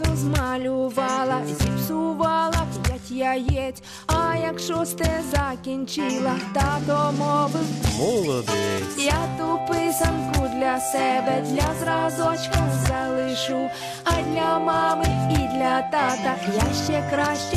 Не змалювала, змалювала, зіпсувала п'ять яєць. А як шосте закінчила, тато мовив Молодець. я ту писанку для себе, для зразочка залишу, а для мами і для тата я ще краще